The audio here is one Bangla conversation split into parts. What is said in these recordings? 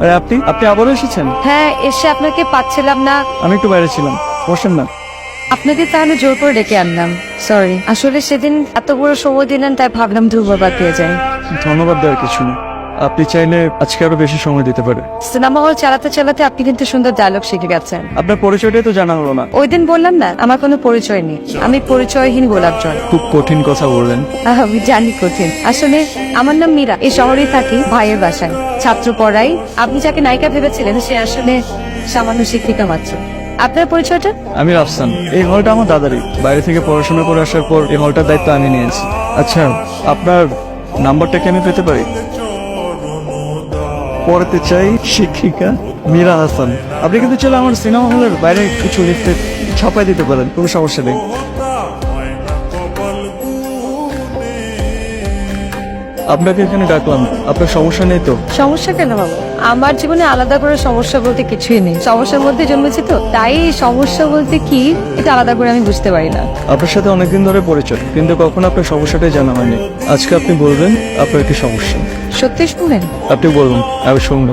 আরে আপনি আপনি আবারও এসেছেন? হ্যাঁ এসে আপনাকে পাচ্ছিলাম না। আমি একটু বাইরে ছিলাম বসেন না। আপনাকে তাহলে জোর করে ডেকে আনলাম সরি আসলে সেদিন এত বড় সময় দিলেন তাই ভাবলাম ধন্যবাদ দিয়ে যাই। ধন্যবাদ দেওয়ার কিছু না আপনি চাইলে আজকে আরও বেশি সময় দিতে পারে। সিনেমা হল চালাতে চালাতে আপনি কিন্তু সুন্দর ডায়লগ শিখে গেছেন। আপনার পরিচয়টাই তো জানা হলো না। ওই দিন বললাম না আমার কোনো পরিচয় নেই। আমি পরিচয়হীন গোলাপ জল খুব কঠিন কথা বললেন। আমি জানি কঠিন। আসলে আমার নাম মীরা। এই শহরেই থাকি ভাইয়ের বাসায়। ছাত্র পড়াই। আপনি যাকে নায়িকা ভেবেছিলেন সে আসলে সামান্য শিক্ষিকা মাত্র। আপনার পরিচয়টা? আমি রাফসান। এই হলটা আমার দাদারই। বাইরে থেকে পড়াশোনা করে আসার পর এই হলটার দায়িত্ব আমি নিয়েছি। আচ্ছা আপনার নাম্বারটা কি আমি পেতে পারি? পড়তে চাই শিক্ষিকা মীরা হাসান। আপনি কিন্তু চলে আমার সিনেমা হলের বাইরে কিছু লিখতে ছাপাই দিতে পারেন কোনো সমস্যা নেই। আপনাকে এখানে ডাকলাম আপনার সমস্যা নেই তো? সমস্যা কেন বাবা? আমার জীবনে আলাদা করে সমস্যা বলতে কিছুই নেই। সমস্যার মধ্যে জন্মেছি তো তাই সমস্যা বলতে কি এটা আলাদা করে আমি বুঝতে পারি না। আপনার সাথে অনেকদিন ধরে পরিচয় কিন্তু কখনো আপনার সমস্যাটাই জানা হয়নি। আজকে আপনি বলবেন আপনার কি সমস্যা? সত্যি আপনি বলুন আমি শুনব।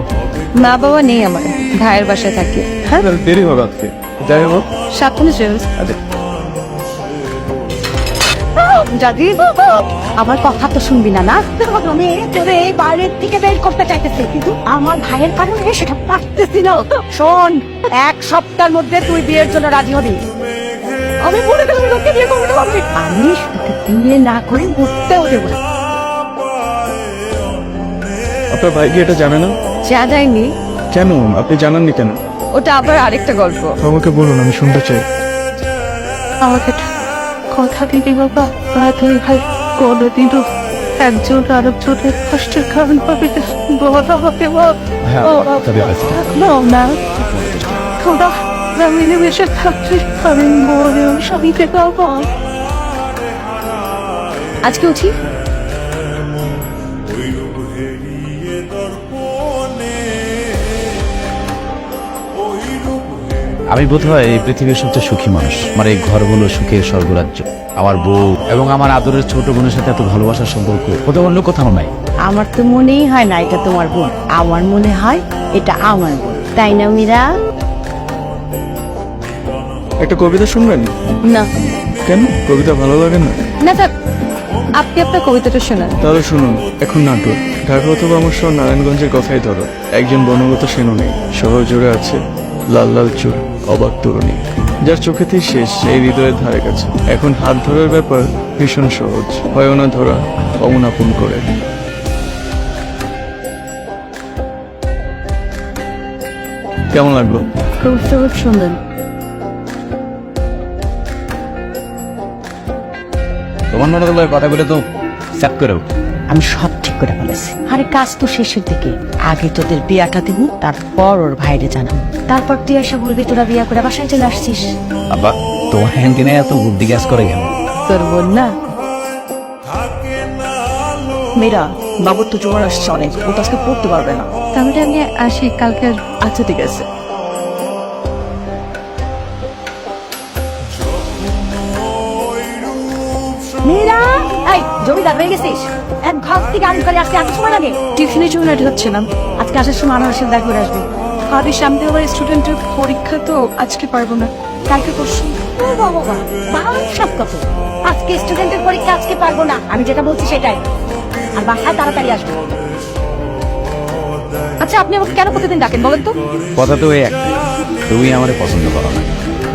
মা বাবা নেই আমার ভাইয়ের বাসায় থাকি। হ্যাঁ? দেরি হবে আজকে। যাই হোক। দাদি আমার কথা তো শুনবি না না? আমি তোরে এই বাইরের থেকে বের করতে চাইতেছি কিন্তু আমার ভাইয়ের কারণে সেটা পারতেছি না। শোন এক সপ্তাহের মধ্যে তুই বিয়ের জন্য রাজি হবি। আমি বলে তোকে বিয়ে করতে পারবি। আমি বিয়ে না করে মরতেও দেবো না। আপনার ভাই কি এটা জানে না? যায়নি কেন? আপনি জানাননি কেন? ওটা আবার আরেকটা গল্প। আমাকে বলুন আমি শুনতে চাই। আমাকে একটা কথা দিবি বাবা। ওরা তুই ভাই কোনোদিনও একজন আরেকজনের কষ্টের কারণ পাবি না। বল আমাকে বল ও, না না। তোরা তোরা মিলেমিশে থাকবি আমি মরেও স্বামীকে পাবো। আজকে উঠি? আমি বোধ হয় এই পৃথিবীর সবচেয়ে সুখী মানুষ। আমার এই ঘর ঘরগুলো সুখের স্বর্গরাজ্য। আমার বউ এবং আমার আদরের ছোট বোনের সাথে এত ভালোবাসার সম্পর্ক কোথাও অন্য কোথাও নাই। আমার তো মনেই হয় না এটা তোমার বোন। আমার মনে হয় এটা আমার বোন। তাই না মীরা? একটা কবিতা শুনবেন? না। কেন? কবিতা ভালো লাগে না? না থাক। আপনি আপনার কবিতাটা শোনান। তাহলে শুনুন এখন নাটক। ঢাকা অথবা আমার শহর নারায়ণগঞ্জের কথাই ধরো। একজন বনগত সেনু নেই। শহর জুড়ে আছে লাল লাল চুল অবাক তরুণী। যার চোখেতেই শেষ এই হৃদয়ের ধারে কাছে। এখন হাত ধরার ব্যাপার ভীষণ সহজ। হয় না ধরা অমন আপন করে। কেমন লাগল? খুব খুব সুন্দর। তোমার ননদগুলোর কথাগুলো তো স্যাপ করে উঠে। আমি সব ঠিক করে ফেলেছি। আরে কাজ তো শেষের দিকে। আগে তোদের বিয়াটা দিব তারপর ওর ভাইরে জানাব। তারপর তুই এসে বলবি তোরা বিয়া করে বাসায় চলে আসছিস। আব্বা তোমার হ্যান্ডিনে এত বুদ্ধি গ্যাস করে কেন? তোর বোন না? মেয়েরা বাবুর তো জ্বর আসছে অনেক ও তো আজকে পড়তে পারবে না। তাহলে আমি আসি কালকে আচ্ছা ঠিক আছে। মেয়েরা! জমিদার হয়ে গেছিস? এক ঘর থেকে আরেক ঘরে আসতে এত সময় লাগে? টিউশনের জন্য রেডি হচ্ছিলাম। আজকে আসার সময় আমার সাথে দেখা করে আসবে। আরে সামনে আবার স্টুডেন্টের পরীক্ষা তো আজকে পারব না। কালকে পরশু। বাবা বাবা, বাবা সব কত? আজকে স্টুডেন্টের পরীক্ষা আজকে পারব না। আমি যেটা বলছি সেটাই। আর বাসায় তাড়াতাড়ি আসবে। আচ্ছা আপনি আমাকে কেন প্রতিদিন ডাকেন বলেন তো? কথা তো একটাই তুমি আমারে পছন্দ করো না।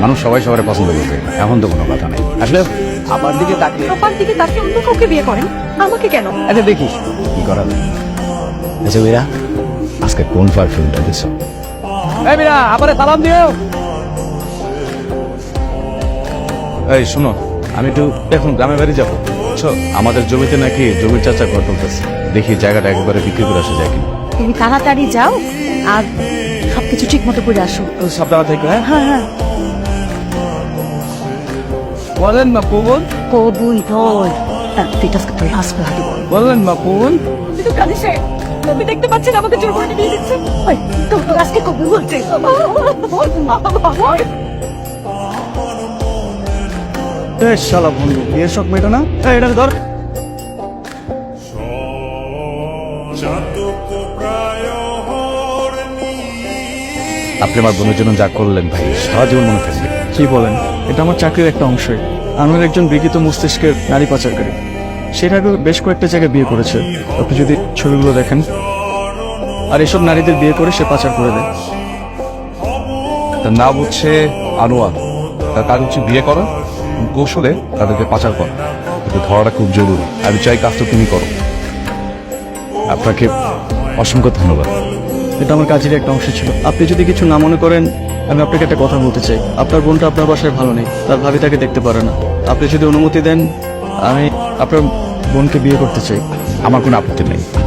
মানুষ সবাই সবাই পছন্দ করবে। এখন তো কোনো কথা নেই। আসলে আমার দিকে তাকিয়ে। দিকে তাকে অন্য কাউকে বিয়ে করেন? আমাকে কেন? আচ্ছা দেখিস। কি করা যায়? আচ্ছা মেয়েরা আজকে কোন পারফিউমটা দিছ? এই মেয়েরা আবারে সালাম দিও। এই শুনো আমি একটু এখন গ্রামে বাড়ি যাব। বুঝছ আমাদের জমিতে নাকি জমির চাচা ঘর তুলতেছে। দেখি জায়গাটা একবারে বিক্রি করে আসা যায় কিনা। তুমি তাড়াতাড়ি যাও আর সবকিছু ঠিক মতো করে আসো। সাবধানে থেকে হ্যাঁ? হ্যাঁ হ্যাঁ। বলেন না পবন কবুল বল তুই আজকে তোর হাসপাতালে বল বলেন না পবন তুই তো কাঁদিসে আমি দেখতে পাচ্ছি না আমাকে জোর করে নিয়ে দিচ্ছে। তোর তো কবুল বলছে এ শালা বন্ধু বিয়ের শখ মেটো না? এটা ধর। আপনি আমার বোনের জন্য যা করলেন ভাই সারা জীবন মনে থাকবে। কি বলেন? এটা আমার চাকরির একটা অংশই। আমার একজন বিকৃত মস্তিষ্কের নারী পাচারকারী। সেটা আগে বেশ কয়েকটা জায়গায় বিয়ে করেছে। আপনি যদি ছবিগুলো দেখেন। আর এসব নারীদের বিয়ে করে সে পাচার করে দেয়। তার নাম হচ্ছে আনোয়ার। তার কাজ হচ্ছে বিয়ে করা কৌশলে তাদেরকে পাচার করা। ধরাটা খুব জরুরি। আমি চাই কাজটা তুমি করো। আপনাকে অসংখ্য ধন্যবাদ। এটা আমার কাজের একটা অংশ ছিল। আপনি যদি কিছু না মনে করেন আমি আপনাকে একটা কথা বলতে চাই। আপনার বোনটা আপনার বাসায় ভালো নেই, তার ভাবি তাকে দেখতে পারে না। আপনি যদি অনুমতি দেন, আমি আপনার বোনকে বিয়ে করতে চাই। আমার কোনো আপত্তি নেই।